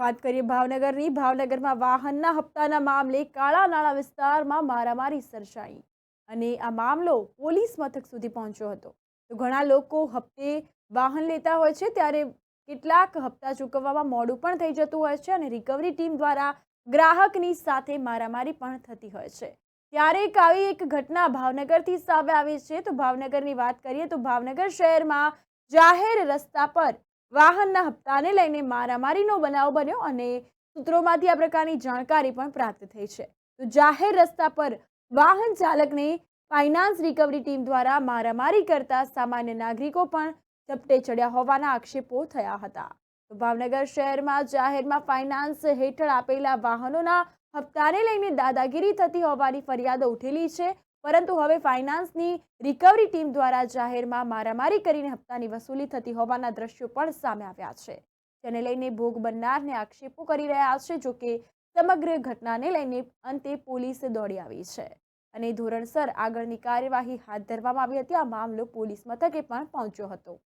વાત કરીએ ભાવનગરની. ભાવનગરમાં વાહનના હપ્તાના મામલે કાળા નાળા વિસ્તારમાં મારામારી સર્જાઈ અને આ મામલો પોલીસ મથક સુધી પહોંચ્યો હતો. તો ઘણા લોકો હપ્તે વાહન લેતા હોય છે, ત્યારે કેટલાક હપ્તા ચૂકવવામાં મોડું પણ થઈ જતું હોય છે અને રિકવરી ટીમ દ્વારા ગ્રાહકની સાથે મારામારી પણ થતી હોય છે. ત્યારે એક આવી એક ઘટના ભાવનગરથી સામે આવી છે. તો ભાવનગરની વાત કરીએ તો ભાવનગર શહેરમાં જાહેર રસ્તા પર વાહનના હપ્તાને લઈને મારામારીનો બનાવ બન્યો અને સૂત્રોમાંથી આ પ્રકારની જાણકારી પણ પ્રાપ્ત થઈ છે. તો જાહેર રસ્તા પર વાહન ચાલકને ફાઇનાન્સ રિકવરી ટીમ દ્વારા મારામારી કરતા સામાન્ય નાગરિકો પણ ઝપટે ચડ્યા હોવાના આક્ષેપો થયા હતા. ભાવનગર શહેરમાં જાહેરમાં ફાઇનાન્સ હેઠળ આપેલા વાહનોના હપ્તાને લઈને દાદાગીરી થતી હોવાની ફરિયાદો ઉઠેલી છે. પરંતુ હવે ફાઇનાન્સની રિકવરી ટીમ દ્વારા જાહેરમાં મારામારી કરીને હપ્તાની વસૂલી થતી હોવાના દ્રશ્યો પણ સામે આવ્યા છે. જેને લઈને ભોગ બનનારને આક્ષેપો કરી રહ્યા છે જોકે સમગ્ર ઘટનાને લઈને અંતે પોલીસ દોડી આવી છે. અને ધોરણસર આગળની કાર્યવાહી હાથ ધરવામાં આવી હતી. આ મામલો પોલીસ મથકે પણ પહોંચ્યો હતો.